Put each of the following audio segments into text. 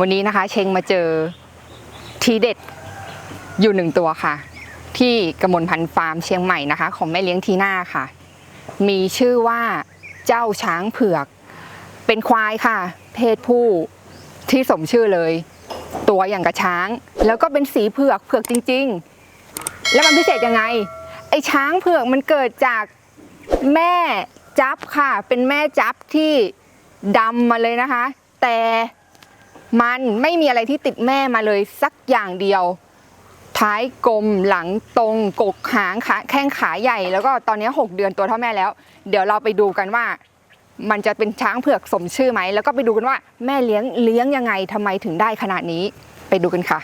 วันนี้นะคะ เชงมาเจอทีเด็ดอยู่หนึ่งตัวค่ะ ที่กระมวลพันธ์ฟาร์มเชียงใหม่นะคะ ของแม่เลี้ยงทีน่าค่ะ มีชื่อว่าเจ้าช้างเผือก เป็นควายค่ะ เพศผู้ที่สมชื่อเลย ตัวอย่างกระช้าง แล้วก็เป็นสีเผือกเผือกจริง ๆ แล้วมันพิเศษยังไง ไอ้ช้างเผือกมันเกิดจากแม่จับค่ะ เป็นแม่จับที่ดำมาเลยนะคะ แต่ มันไม่มีอะไรที่ติดแม่มาเลยสักอย่างเดียว ท้ายกลมหลังตรงกกหางขาแข้งขาใหญ่ แล้วก็ตอนนี้ 6 เดือนตัวเท่าแม่แล้ว เดี๋ยวเราไปดูกันว่า มันจะเป็นช้างเผือกสมชื่อไหม แล้วก็ไปดูกันว่าแม่เลี้ยงเลี้ยงยังไงทำไมถึงได้ขนาดนี้ไปดูกันค่ะ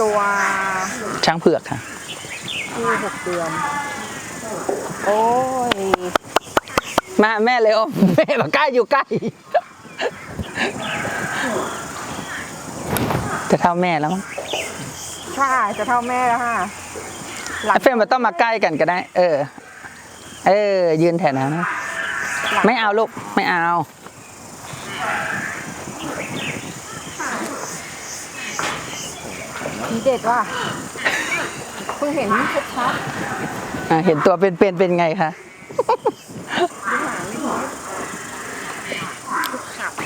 ตัวช้างเผือกค่ะ ที่หกเดือน โอ้ย มาแม่เร็วแม่บอกใกล้อยู่ใกล้ จะเท่าแม่แล้วมั้งค่ะจะเท่าแม่แล้วค่ะหลังเฟรมมันต้องมาใกล้กันก็ได้ เออ เออ ยืนแถวนั้นนะหลังไม่เอาลูก ไม่เอา ทีเด็ดว่ะเพิ่งเห็นชัดอะเห็นตัวเป็นเป็นเป็นไงคะ ๆ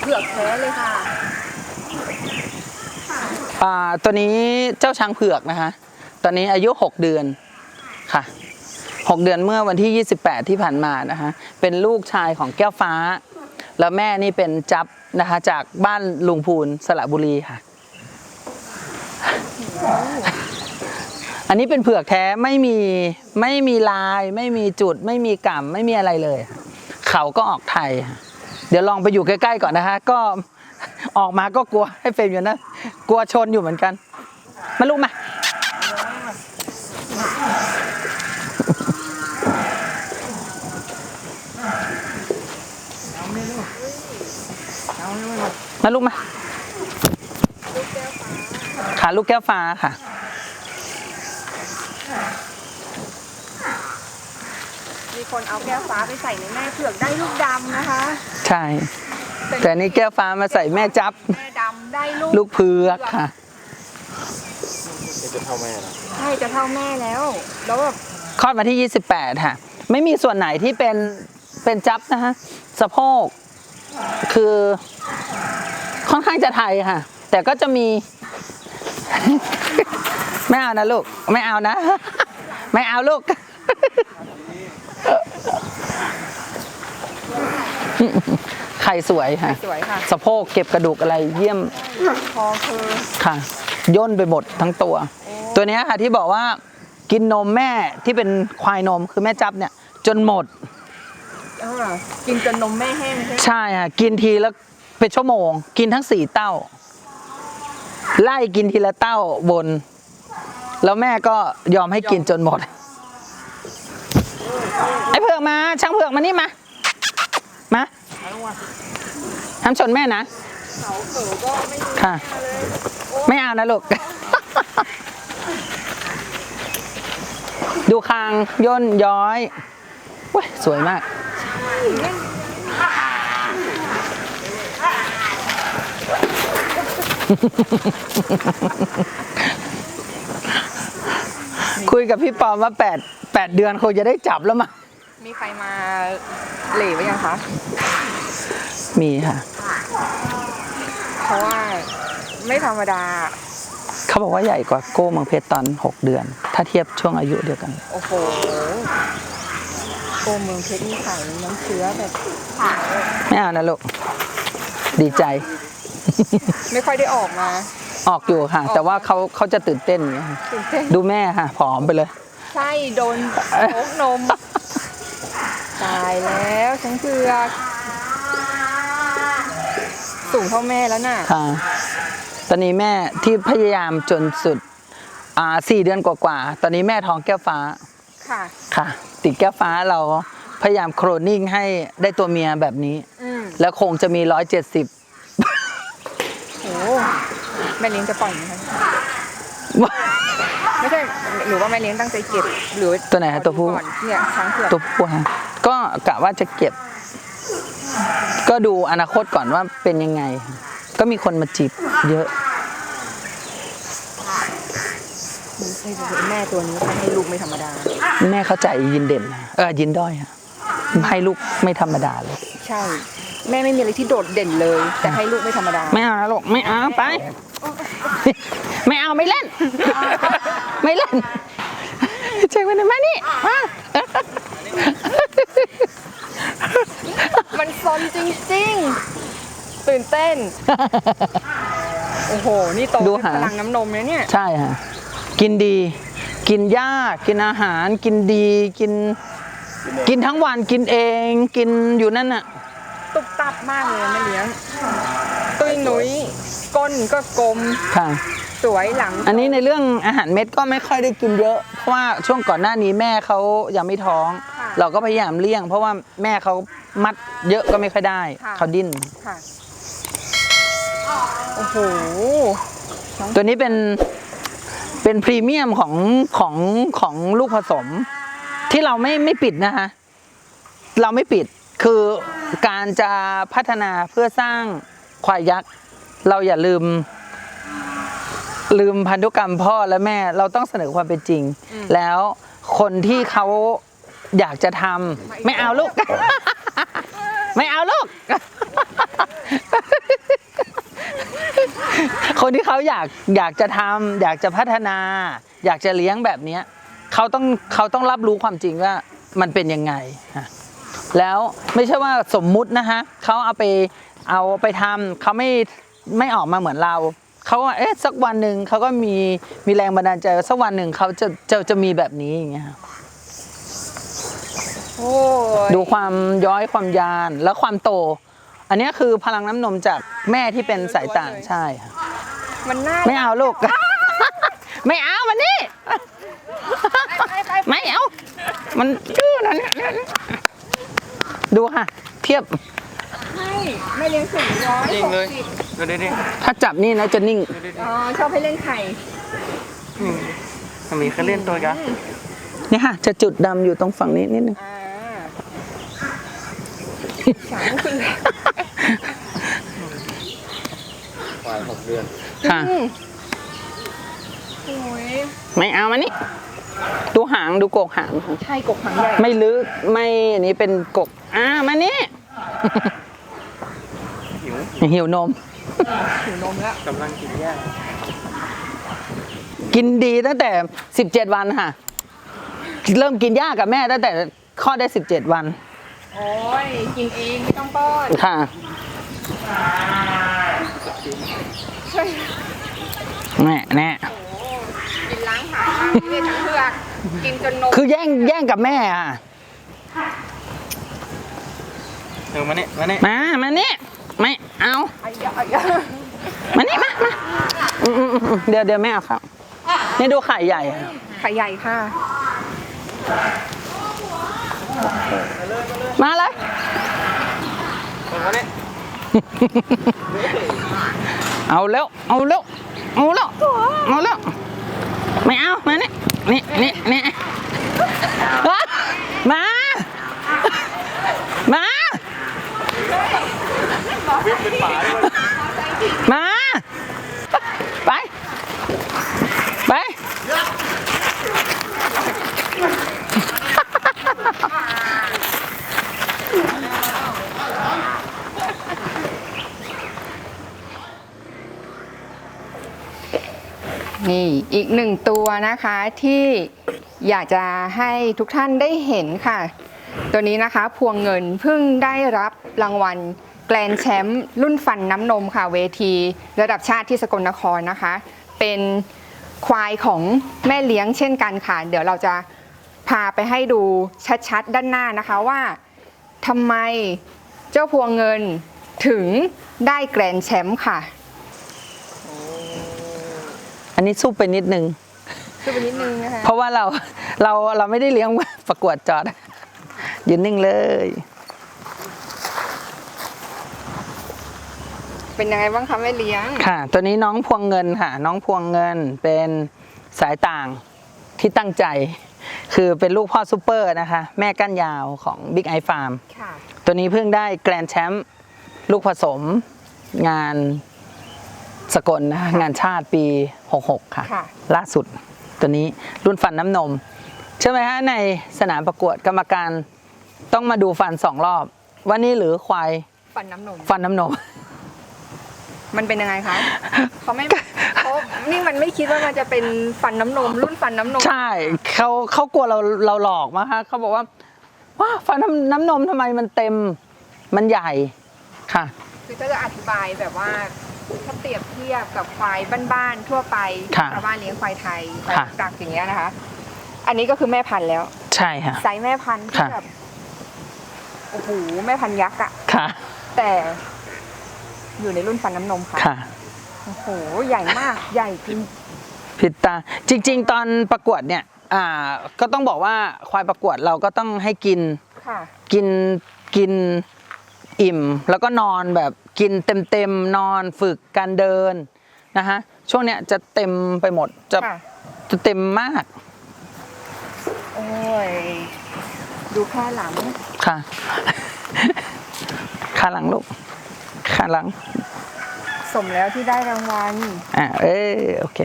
เผือกแท้เลยค่ะอ่าตัวนี้เจ้าช้างเผือกนะคะ ตอนนี้อายุ 6 เดือนค่ะ 6 เดือนเมื่อวันที่ 28 ที่ผ่านมานะคะ เป็นลูกชายของแก้วฟ้า แล้วแม่นี่เป็นจับนะคะ จากบ้านลุงพูนสระบุรีค่ะ อันนี้เป็นเผือกแท้ไม่มีไม่มีลาย ไม่มีจุด ไม่มีกล่ำไม่มีอะไรเลย เขาก็ออกไทยค่ะ เดี๋ยวลองไปอยู่ใกล้ๆก่อนนะคะก็ออกมาก็กลัวให้เฟรมอยู่นะ กลัวชนอยู่เหมือนกัน มาลูกมามาลูกมาค่ะลูกแก้วฟ้าค่ะ คนเอาแก้วฟ้าไปใส่ในแม่เผือกได้ลูกดำนะคะ ใช่ แต่นี่แก้วฟ้ามาใส่แม่จับ แม่ดำได้ลูกลูกเผือกค่ะนี่จะเท่าแม่นะใช่จะเท่าแม่แล้ว แล้วแบบคลอดมาที่ 28 ค่ะ ไม่มีส่วนไหนที่เป็นเป็นจับนะคะสะโพก คือค่อนข้างจะไทยค่ะ แต่ก็จะมี ไม่เอานะลูก ไม่เอานะ ไม่เอาลูก ไข่สวยค่ะ สวยค่ะสะโพกเก็บกระดูกอะไรเยี่ยมคอคือค่ะ ย่นไปหมดทั้งตัว ตัวเนี้ยค่ะที่บอกว่ากินนมแม่ที่เป็นควายนมคือแม่จับเนี่ย จนหมด เออกินจนนมแม่แห้งใช่ไหมใช่ค่ะกินทีแล้วเป็นชั่วโมง กินทั้งสี่เต้า ไล่กินทีละเต้าบน แล้วแม่ก็ยอมให้กินจนหมดไอ้เผือกมา ช่างเผือกมานี่มา มาทำชนแม่นะค่ะ ไม่เอานะลูก ดูคางย่นย้อยว้ยสวยมาก คุยกับพี่ปอมว่าแปดแปดเดือนคงจะได้จับแล้วมั้ง มีใครมาเหล่ไว้ยังคะมีค่ะ เพราะว่าไม่ธรรมดา เขาบอกว่าใหญ่กว่าโก้เมังเพชรตอน 6 เดือน ถ้าเทียบช่วงอายุเดียวกัน โอ้โหโกเมืองเพชรนี่ใส่น้ำเชื้อแบบไม่เอานะลูก ดีใจ ไม่ค่อยได้ออกมา ออกอยู่ค่ะ แต่ว่าเขาเขาจะตื่นเต้นอย่างเงี้ยค่ะตื่นเต้นดูแม่ค่ะผอมไปเลย ใช่โดนโคกนม ตายแล้วฉันเผือก สูงเท่าแม่แล้วน่ะ ค่ะ ตอนนี้แม่ที่พยายามจนสุด อ่าสี่เดือนกว่าๆ ตอนนี้แม่ท้องแก้วฟ้า ค่ะ ค่ะ ติดแก้วฟ้าเราพยายามโครนนิ่งให้ได้ตัวเมียแบบนี้ อืมแล้วคงจะมีร้อยเจ็ดสิบ โอ้แม่เลี้ยงจะปล่อยไหมคะไม่ใช่หรือว่าแม่เลี้ยงตั้งใจเก็บหรือตัวไหนคะตัวผู้ ก่อนเนี่ยช้างเผือกตัวผู้ฮะ ก็กะว่าจะเก็บ ก็ดูอนาคตก่อนว่าเป็นยังไง ก็มีคนมาจีบเยอะแม่ตัวนี้ให้ลูกไม่ธรรมดา แม่เข้าใจยินเด่นนะเออยินด้อยอะให้ลูกไม่ธรรมดาเลย ใช่ แม่ไม่มีอะไรที่โดดเด่นเลย แต่ให้ลูกไม่ธรรมดา ไม่เอานะลูกไม่เอาไป ไม่เอาไม่เล่น ไม่เล่นเช็คไปหน่อยมานี่มา มันซนจริงๆ ตื่นเต้น โอ้โห นี่โตดูด้วยหา พลังน้ำนมเลยเนี่ย ใช่ฮะกินดี กินยากกินอาหาร กินดีกิน กินทั้งวันกินเอง กินอยู่นั่นน่ะ ตุบตับมากเลยแม่เลี้ยง ตุ้ยหนุยก้นก็กลม ค่ะ สวยหลังอันนี้ในเรื่องอาหารเม็ดก็ไม่ค่อยได้กินเยอะ เพราะว่าช่วงก่อนหน้านี้แม่เขายังไม่ท้องเราก็พยายามเลี่ยง เพราะว่าแม่เขามัดเยอะก็ไม่ค่อยได้เขาดิ้น ค่ะ โอ้โห ตัวนี้เป็นเป็นพรีเมียมของของของลูกผสม ที่เราไม่ไม่ปิดนะคะเราไม่ปิดคือการจะพัฒนาเพื่อสร้างควายยักษ์ เราอย่าลืม ลืมพันธุกรรมพ่อและแม่ เราต้องเสนอความเป็นจริง แล้วคนที่เขาอยากจะทำไม่เอาลูก ไม่เอาลูก คนที่เขาอยากอยากจะทำอยากจะพัฒนา อยากจะเลี้ยงแบบเนี้ยเขาต้องเขาต้องรับรู้ความจริงว่ามันเป็นยังไงฮะแล้วไม่ใช่ว่าสมมุตินะคะเขาเอาไปเอาไปทำเขาไม่ไม่ออกมาเหมือนเราเขาว่าเอ๊ะสักวันหนึ่งเขาก็มีมีแรงบันดาลใจว่าสักวันหนึ่งเขาจะจะจะมีแบบนี้อย่างเงี้ยค่ะโอ้ยดูความย้อยความยานแล้วความโต อันเนี้ยคือพลังน้ำนมจากแม่ที่เป็นสายต่างใช่ค่ะมันน่าไม่เอาลูก ไม่เอามันนี่ไม่เอา มันชื่อนั้น ดูค่ะ เทียบให้ไม่เลี้ยงสูงร้อยนิ่งหกเลยสิบดูดิดิถ้าจับนี่นะจะนิ่ง อ๋อ ชอบให้เล่นไข่มันมีเครื่องเล่นตัวกันเนี่ยค่ะ จะจุดดำอยู่ตรงฝั่งนี้นิดนึงอ่าสาม คือควายหกเดือนค่ะอืมโอ้ยไม่เอามันนี่ดูหางดูกกหางค่ะใช่กบหางใหญ่ไม่ลึกไม่อันนี้เป็นกกอ่ามานี่หิวหิวนม หิวนมแล้วกำลังกินยากกินดีตั้งแต่ 17 วันค่ะ เริ่มกินยากกับแม่ตั้งแต่คลอดได้ 17 วัน โอ้ยกินเองไม่ต้องป้อนค่ะใช่แน่แน่กินล้างหางเรียกทั้งเพือกกินจนนมคือแย่งแย่งกับแม่อะ เออมาเนี่ยมาเนี่ยมา มานี่ไม่เอาไอ้ยะไอ้ยะมานี่มามาอืมอืมอืมเดี๋ยวเดี๋ยวแม่เอาครับนี่ดูไข่ใหญ่อะไข่ใหญ่ค่ะ มาเลยเออมาเนี่ยเอาแล้ว เอาแล้ว เอาแล้ว เอาแล้ว ไม่เอา มานี่นี่นี่นี่อะมา มามา ไป ไป นี่อีกหนึ่งตัวนะคะที่อยากจะให้ทุกท่านได้เห็นค่ะ ตัวนี้นะคะพวงเงินเพิ่งได้รับรางวัลแกรนแชมป์รุ่นฟันน้ำนมค่ะเวที ระดับชาติที่สกลนครนะคะ เป็นควายของแม่เลี้ยงเช่นกันค่ะ เดี๋ยวเราจะพาไปให้ดูชัดๆ ด้านหน้านะคะว่าทำไมเจ้าพวงเงินถึงได้แกรนแชมป์ค่ะ อันนี้สู้ไปนิดนึงช่วยไปนิดนึงนะคะเพราะว่าเราเราเราไม่ได้เลี้ยงประกวดจอดยืนนิ่งเลย เป็นยังไงบ้างคะแม่เลี้ยง ค่ะ ตัวนี้น้องพวงเงินค่ะ น้องพวงเงินเป็นสายต่างที่ตั้งใจ คือเป็นลูกพ่อซูเปอร์นะคะ แม่ก้านยาวของ Big i Farm ค่ะตัวนี้เพิ่งได้แกรนด์แชมป์ลูกผสมงานสกลนะคะงานชาติปี 66 ค่ะ ค่ะ ล่าสุดตัวนี้รุ่นฟันน้ำนม ใช่ไหมฮะในสนามประกวดกรรมการต้องมาดูฟันสองรอบ ว่านี่หรือควายฟันน้ำนม ฟันน้ำนม มันเป็นยังไงคะ เขาไม่เขานี่มันไม่คิดว่ามันจะเป็นฟันน้ำนม รุ่นฟันน้ำนม ใช่เขาเขากลัวเราเราหลอกมาฮะเขาบอกว่าว้าฟันน้ำน้ำนมทำไมมันเต็มมันใหญ่ค่ะ คือถ้าจะอธิบายแบบว่า ถ้าเปรียบเทียบกับควายบ้านๆทั่วไปค่ะชาวบ้านเลี้ยงควายไทยควายค่ะกักอย่างเงี้ยนะคะ อันนี้ก็คือแม่พันธุ์แล้วใช่ค่ะ ไซส์แม่พันธุ์ที่ค่ะ แบบโอ้โหแม่พันธุ์ยักษ์อะค่ะแต่อยู่ในรุ่นฟันน้ำนมค่ะค่ะ โอ้โหใหญ่มากใหญ่จริง ผิดตาจริง ๆ ตอนประกวดเนี่ยอ่าก็ต้องบอกว่าควายประกวดเราก็ต้องให้กินค่ะ กินกินอิ่ม แล้วก็นอนแบบ กินเต็มๆนอนฝึกการเดินนะคะช่วงเนี้ยจะเต็มไปหมดจะค่ะ จะเต็มมากโอ้ย ดูแค่หลัง ค่ะ ขาหลังลูกขาหลัง สมแล้วที่ได้รางวัล อ่าเอ้ยโอเค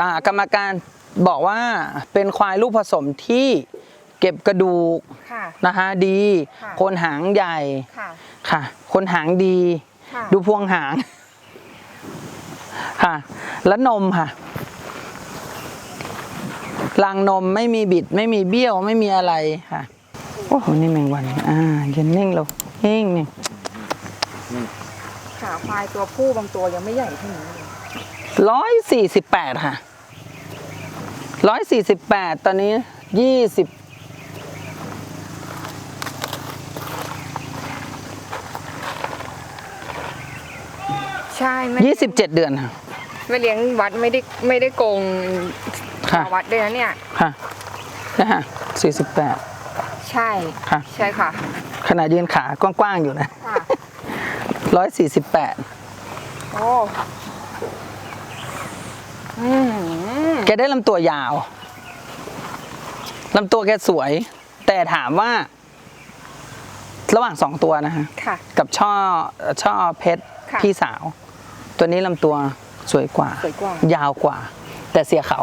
อ่ากรรมการบอกว่าเป็นควายลูกผสมที่เก็บกระดูก ค่ะ นะคะดี ค่ะคนหางใหญ่ค่ะ ค่ะคนหางดี ค่ะ ดูพวงหาง ค่ะ แล้วนมค่ะรังนมไม่มีบิด ไม่มีเบี้ยวไม่มีอะไรค่ะ โอ้โหนี่แมงวัน อ่ายืนนิ่งลงนิ่งนี่ขาควายตัวผู้บางตัวยังไม่ใหญ่เท่านี้เลยร้อยสี่สิบแปดค่ะร้อยสี่สิบแปดตอนนี้ยี่สิบ ใช่ไม่ยี่สิบเจ็ดเดือนค่ะ ไม่เลี้ยงวัดไม่ได้ไม่ได้โกงค่ะวัดด้วยนะเนี่ย ค่ะนะฮะสี่สิบแปดใช่ค่ะ ใช่ค่ะขนาดยืนขากว้างๆอยู่นะ ค่ะร้อยสี่สิบแปดโอ้อืมแกได้ลำตัวยาวลำตัวแกสวย แต่ถามว่า ระหว่างสองตัวนะฮะ ค่ะ กับช่อช่อเพชรค่ะ พี่สาว ตัวนี้ลำตัวสวยกว่า สวยกว่ายาวกว่า แต่เสียเขา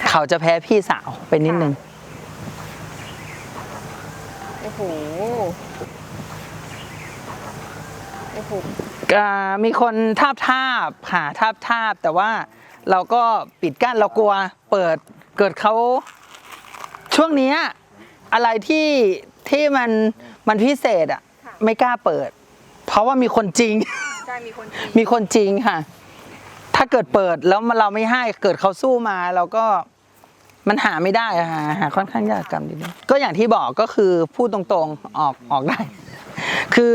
ค่ะ เขาจะแพ้พี่สาวไปนิดนึง โอ้โห โอ้โห อ่ามีคนทาบทาบค่ะทาบทาบแต่ว่าเราก็ปิดกั้นเรากลัวเปิดเกิดเขาช่วงเนี้ยอะไรที่ที่มันมันพิเศษอะ ค่ะ ไม่กล้าเปิด เพราะว่ามีคนจริง ใช่มีคนจีนมีคนจริงค่ะ ถ้าเกิดเปิดแล้วเราไม่ให้เกิดเขาสู้มา เราก็มันหาไม่ได้อะค่ะหาค่อนข้างยากกรรมนิดนึงก็อย่างที่บอกก็คือพูดตรงๆออกออกได้ คือ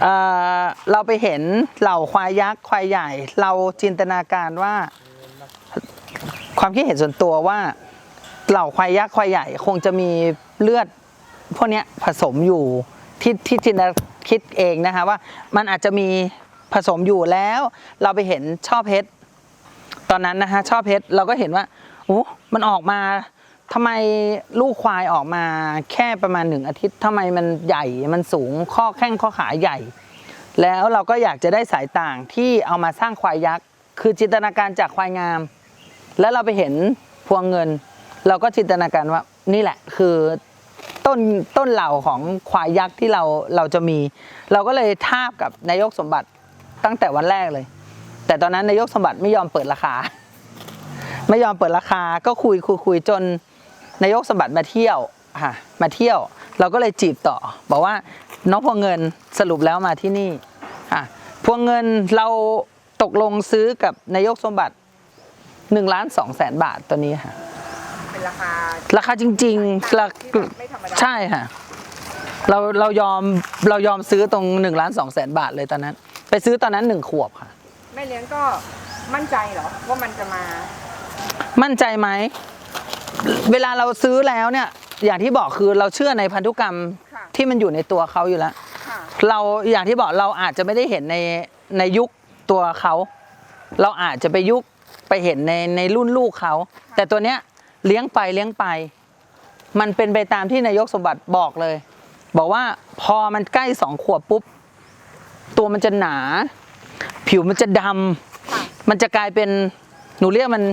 เอ่อเราไปเห็นเหล่าควายยักษ์ควายใหญ่ เราจินตนาการว่า ความคิดเห็นส่วนตัวว่าเหล่าควายยักษ์ควายใหญ่ คงจะมีเลือดพวกเนี้ยผสมอยู่ที่ที่จินตนาคิดเองนะคะว่ามันอาจจะมี ผสมอยู่แล้ว เราไปเห็นช่อเพชรตอนนั้นนะคะช่อเพชรเราก็เห็นว่าโอ้มันออกมาทำไมลูกควายออกมาแค่ประมาณหนึ่งอาทิตย์ทำไมมันใหญ่มันสูงข้อแข้งข้อขาใหญ่ แล้วเราก็อยากจะได้สายต่างที่เอามาสร้างควายยักษ์คือจินตนาการจากควายงาม แล้วเราไปเห็นพวงเงิน เราก็จินตนาการว่านี่แหละคือต้นต้นเหล่าของควายยักษ์ที่เราเราจะมี เราก็เลยทาบกับนายกสมบัติ ตั้งแต่วันแรกเลย แต่ตอนนั้นนายกสมบัติไม่ยอมเปิดราคา ไม่ยอมเปิดราคาก็คุยคุยคุยจนนายกสมบัติมาเที่ยวค่ะมาเที่ยว เราก็เลยจีบต่อ บอกว่าน้องพวงเงินสรุปแล้วมาที่นี่ค่ะพวงเงินเราตกลงซื้อกับนายกสมบัติหนึ่งล้านสองแสนบาทตัวนี้ค่ะเป็นราคาราคาจริงๆราที่แบบไม่ธรรมดาใช่ค่ะเราเรายอมเรายอมซื้อตรงหนึ่งล้านสองแสนบาทเลยตอนนั้น ไปซื้อตอนนั้นหนึ่งขวบค่ะ แม่เลี้ยงก็มั่นใจเหรอว่ามันจะมา มั่นใจไหม เวลาเราซื้อแล้วเนี่ย อย่างที่บอกคือเราเชื่อในพันธุกรรมค่ะ ที่มันอยู่ในตัวเขาอยู่แล้ว ค่ะเราอย่างที่บอกเราอาจจะไม่ได้เห็นในในยุคตัวเขา เราอาจจะไปยุคไปเห็นในในรุ่นลูกเขา แต่ตัวเนี้ยเลี้ยงไปเลี้ยงไป มันเป็นไปตามที่นายกสมบัติบอกเลย บอกว่าพอมันใกล้สองขวบปุ๊บ ตัวมันจะหนา ผิวมันจะดำมันจะกลายเป็นหนูเรียกมัน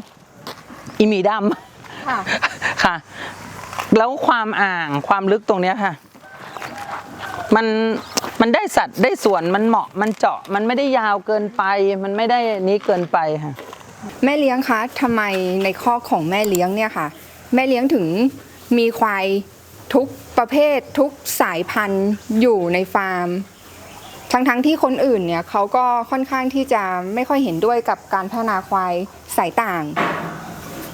อีหมีดำค่ะค่ะ แล้วความอ่างความลึกตรงเนี้ยค่ะ มันมันได้สัดได้ส่วนมันเหมาะมันเจาะมันไม่ได้ยาวเกินไป มันไม่ได้นี้เกินไปค่ะ แม่เลี้ยงคะทำไมในข้อกของแม่เลี้ยงเนี่ยค่ะ แม่เลี้ยงถึงมีควายทุกประเภททุกสายพันธุ์อยู่ในฟาร์ม ทั้งๆที่คนอื่นเนี่ยเขาก็ค่อนข้างที่จะไม่ค่อยเห็นด้วยกับการพัฒนาควายสายต่าง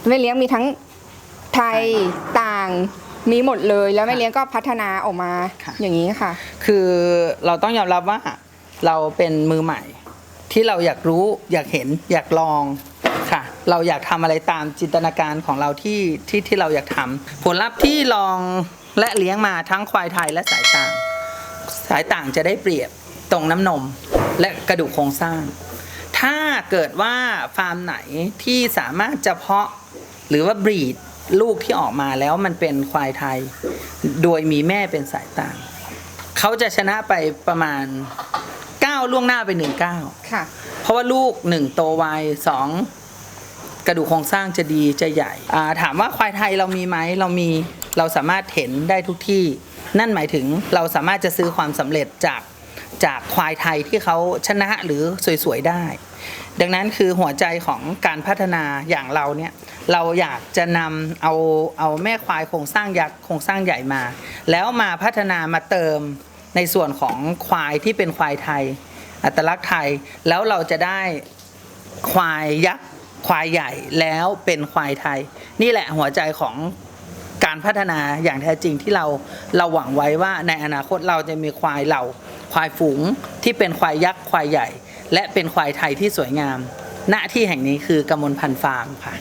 แม่เลี้ยงมีทั้งไทยต่างมีหมดเลยแล้วแม่เลี้ยงก็พัฒนาออกมาค่ะอย่างนี้ค่ะ คือเราต้องยอมรับว่าเราเป็นมือใหม่ ที่เราอยากรู้อยากเห็นอยากลองค่ะ เราอยากทำอะไรตามจินตนาการของเราที่ที่ที่เราอยากทำผลลัพธ์ที่ลองและเลี้ยงมาทั้งควายไทยและสายต่าง สายต่างจะได้เปรียบ ตรงน้ำนมและกระดูกโครงสร้าง ถ้าเกิดว่าฟาร์มไหนที่สามารถจะเพาะหรือว่าบรีดลูกที่ออกมาแล้วมันเป็นควายไทย โดยมีแม่เป็นสายต่างเขาจะชนะไปประมาณ 9 ล่วงหน้าไป1 9ค่ะ เพราะว่าลูก 1 โตไวสองกระดูกโครงสร้างจะดีจะใหญ่อ่าถามว่าควายไทยเรามีไหมเรามีเราสามารถเห็นได้ทุกที่ นั่นหมายถึงเราสามารถจะซื้อความสำเร็จจาก จากควายไทยที่เขาชนะหรือสวยๆได้ ดังนั้นคือหัวใจของการพัฒนาอย่างเราเนี่ยเราอยากจะนำเอาเอาแม่ควายโครงสร้างยักษ์โครงสร้างใหญ่มา แล้วมาพัฒนามาเติมในส่วนของควายที่เป็นควายไทย อัตลักษณ์ไทยแล้วเราจะได้ควายยักษ์ควายใหญ่แล้วเป็นควายไทย นี่แหละหัวใจของการพัฒนาอย่างแท้จริงที่เราเราหวังไว้ว่าในอนาคตเราจะมีควายเหล่า ควายฝูงที่เป็นควายยักษ์ควายใหญ่ และเป็นควายไทยที่สวยงาม ณที่แห่งนี้คือกำมลพันฟาร์มค่ะ